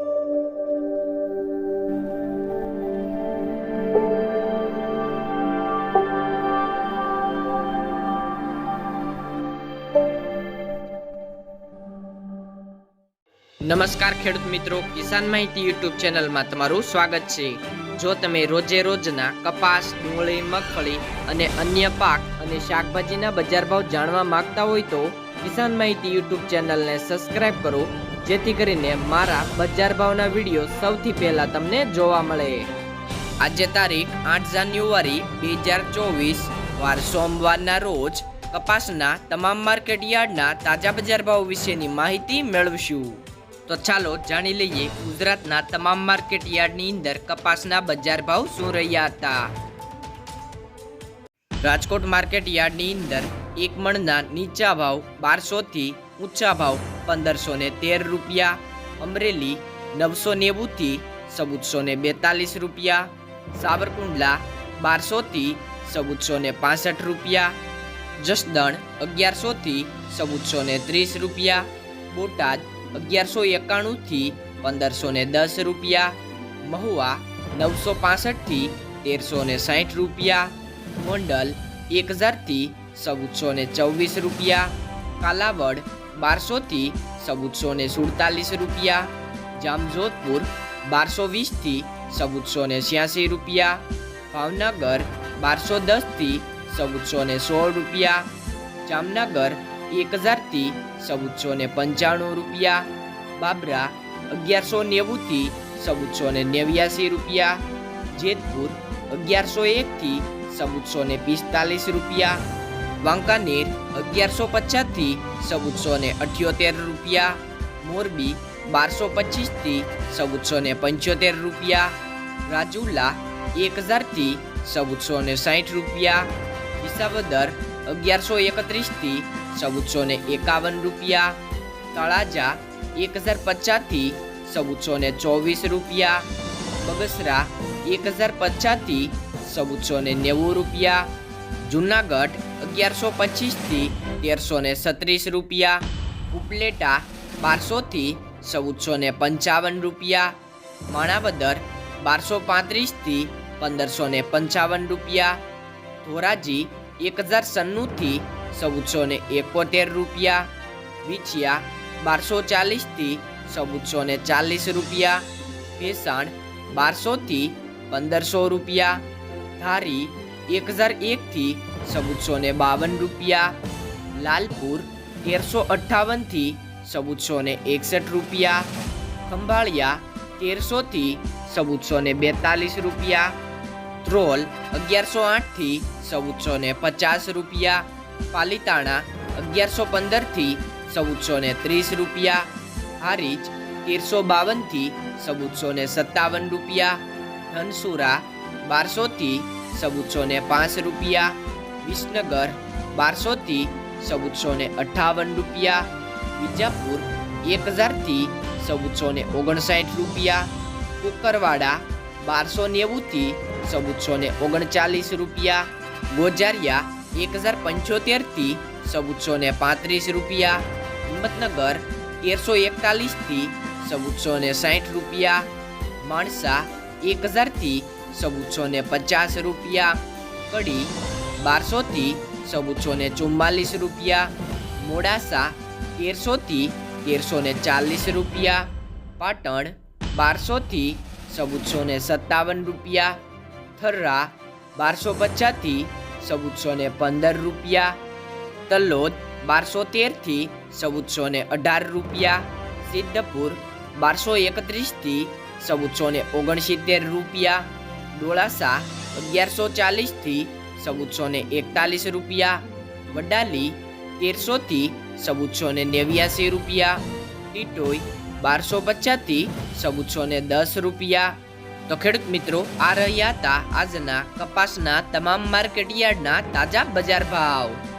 નમસ્કાર ખેડૂત મિત્રો, કિસાન માહિતી યુટ્યુબ ચેનલમાં તમારું સ્વાગત છે. જો તમે રોજે રોજના કપાસ, ડુંગળી, મગફળી અને અન્ય પાક અને શાકભાજીના બજાર ભાવ જાણવા માંગતા હોય તો કિસાન માહિતી યુટ્યુબ ચેનલને સબસ્ક્રાઇબ કરો, જેથી કરીને મારા બજાર ભાવના વીડિયો સૌથી પહેલા તમને જોવા મળે. આજે તારીખ આઠ જાન્યુઆરી બે હજાર ચોવીસ, વાર સોમવારના રોજ કપાસના તમામ માર્કેટ યાર્ડના તાજા બજાર ભાવ વિશેની માહિતી મેળવશું. તો ચાલો જાણી લઈએ ગુજરાતના તમામ માર્કેટ યાર્ડની અંદર કપાસના બજાર ભાવ શું રહ્યા હતા. રાજકોટ માર્કેટ યાર્ડની અંદર એક મણના નીચા ભાવ બારસોથી ઊંચા ભાવ પંદરસો ને તેર રૂપિયા, અમરેલી નવસો નેવુંથી ચૌદસો ને બેતાલીસ રૂપિયા, સાવરકુંડલા બારસોથી ચૌદસો ને પાસઠ રૂપિયા, જસદણ અગિયારસોથી ચૌદસો ને ત્રીસ રૂપિયા, બોટાદ અગિયારસો એકાણુંથી પંદરસો ને દસ રૂપિયા, મહુવા નવસો પાસઠથી તેરસો ને સાઠ રૂપિયા ગોંડલ એક હજારથી ચૌદસો ને ચોવીસ રૂપિયા, કાલાવડ બારસોથી ચૌદસો ને સુડતાલીસ રૂપિયા, જામજોધપુર બારસો વીસથી ચૌદસો ને છ્યાસી રૂપિયા, ભાવનગર બારસો દસથી ચૌદસો ને સોળ રૂપિયા, જામનગર એક હજારથી ચૌદસો ને પંચાણું રૂપિયા, બાબરા અગિયારસો નેવુંથી ચૌદસો ને નેવ્યાસી રૂપિયા, જેતપુર અગિયારસો એકથી ચૌદસો ને પિસ્તાલીસ રૂપિયા વાંકાનેર અગિયારસો પચાસથી ચૌદસો ને અઠ્યોતેર રૂપિયા, મોરબી બારસો પચીસથી ચૌદસો ને પંચોતેર રૂપિયા, રાજુલા એક હજારથી ચૌદસો ને સાઠ રૂપિયા, વિસાવદર અગિયારસો એકત્રીસથી ચૌદસો ને એકાવન રૂપિયા, તળાજા એક હજાર પચાસથી ચૌદસો ને ચોવીસ રૂપિયા, બગસરા એક હજાર પચાસથી ચૌદસો ને નેવું રૂપિયા, જુનાગઢ અગિયારસો પચીસથી તેરસો ને છત્રીસ રૂપિયા, ઉપલેટા બારસોથી ચૌદસો ને પંચાવન રૂપિયા, માણાવદર બારસો પાંત્રીસથી પંદરસો ને પંચાવન રૂપિયા, ધોરાજી એક હજાર સન્નુંથી ચૌદસો ને એકોતેર રૂપિયા, વિછિયા બારસો ચાલીસથી ચૌદસો ને ચાલીસ રૂપિયા, ભેસાણ બારસોથી પંદરસો રૂપિયા ધારી એક હજાર એકથી ચૌદસો ને બાવન રૂપિયા, લાલપુર તેરસો અઠ્ઠાવનથી ચૌદસો ને એકસઠ રૂપિયા, ખંભાળિયા તેરસોથી ચૌદસો ને બેતાલીસ રૂપિયા, ધ્રોલ અગિયારસો આઠથી ચૌદસો ને પચાસ રૂપિયા, પાલિતાણા અગિયારસો પંદરથી ચૌદસો ને ત્રીસ રૂપિયા, હારીજ તેરસો બાવનથી ચૌદસો ને સત્તાવન રૂપિયા, ધનસુરા બારસોથી ચૌદસો ને પાંચ રૂપિયા, વિસનગર બારસોથી ચૌદસો ને અઠ્ઠાવન રૂપિયા, વિજાપુર એક હજારથી ચૌદસો ને ઓગણસાઠ રૂપિયા, કુકરવાડા બારસો નેવુંથી ચૌદસો ને ઓગણચાલીસ રૂપિયા, ગોજારિયા એક હજાર પંચોતેરથી ચૌદસો ને પાંત્રીસ રૂપિયા, હિંમતનગર તેરસો એકતાલીસથી ચૌદસો ને સાઠ રૂપિયા, માણસા એક હજારથી ચૌદસો ને પચાસ રૂપિયા, કડી બારસોથી ચૌદસો ને ચુમ્માલીસ રૂપિયા, મોડાસા તેરસોથી તેરસો ને ચાલીસ રૂપિયા, પાટણ બારસોથી ચૌદસો ને સત્તાવન રૂપિયા, થર્રા બારસો પચાસથી ચૌદસો ને પંદર રૂપિયા, તલોદ બારસો તેરથી ચૌદસો ને અઢાર રૂપિયા, સિદ્ધપુર બારસો એકત્રીસથી ચૌદસો ને ઓગણસિત્તેર રૂપિયા ડોળાસા અગિયારસો ચાલીસથી ચૌદસો ને એકતાલીસ રૂપિયા, વડાલી તેરસોથી ચૌદસો ને નેવ્યાસી રૂપિયા, ટીટોઈ બારસો પચાસથી ચૌદસો ને દસ રૂપિયા. તો ખેડૂત મિત્રો, આ રહ્યા હતા આજના કપાસના તમામ માર્કેટ યાર્ડના તાજા બજાર ભાવ.